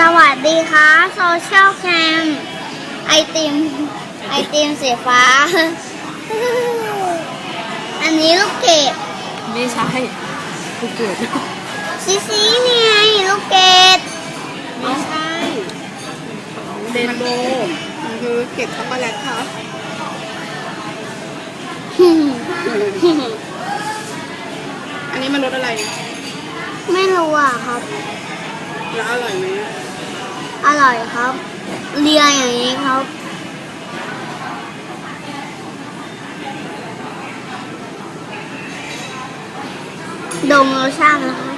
สวัสดีค่ะโซเชียลแคมไอติม ไอติมสีฟ้า อันนี้ลูกเกดไม่ใช่กูเกิดซีซีนี่ไงลูกเกดไม่ใช่เดนโบมันคือเกล็ดช็อกโกแลตครับอันนี้มันรสอะไร ไม่รู้อะครับ แล้วอร่อยไหม อร่อยครับ เรียงอย่างนี้ครับดมรสชาตินะครับ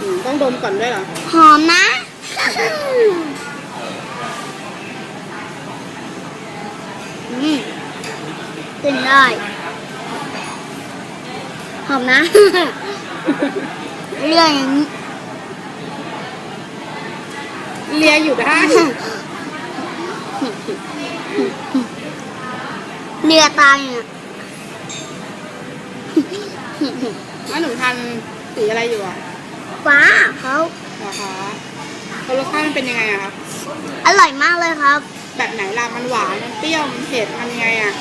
อืมต้องดมก่อนด้วยเหรอ หอมนะ อืมกินได้ หอมนะ เรื่องอย่างนี้ เลียอยู่ได้เรียตายเนี่ยแล้วหนูทานสีอะไรอยู่อะฟ้าเขาเหรอคะแล้วรสชาติมันเป็นยังไงอะคะอร่อยมากเลยครับ แบบไหนล่ะมันหวาน มันเปรี้ยว มันเผ็ด มันยังไงอะ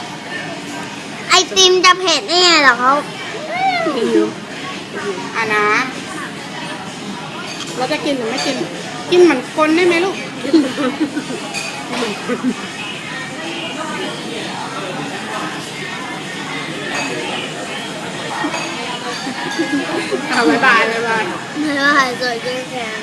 ไอติมจะเผ็ดได้ไงเหรอครับอะนะ เราจะกินหรือไม่กิน กินเหมือนคนได้ไหมลูกอะบ๊ายบายบ๊ายบาย ไม่ว่าสวยจริงแข็ง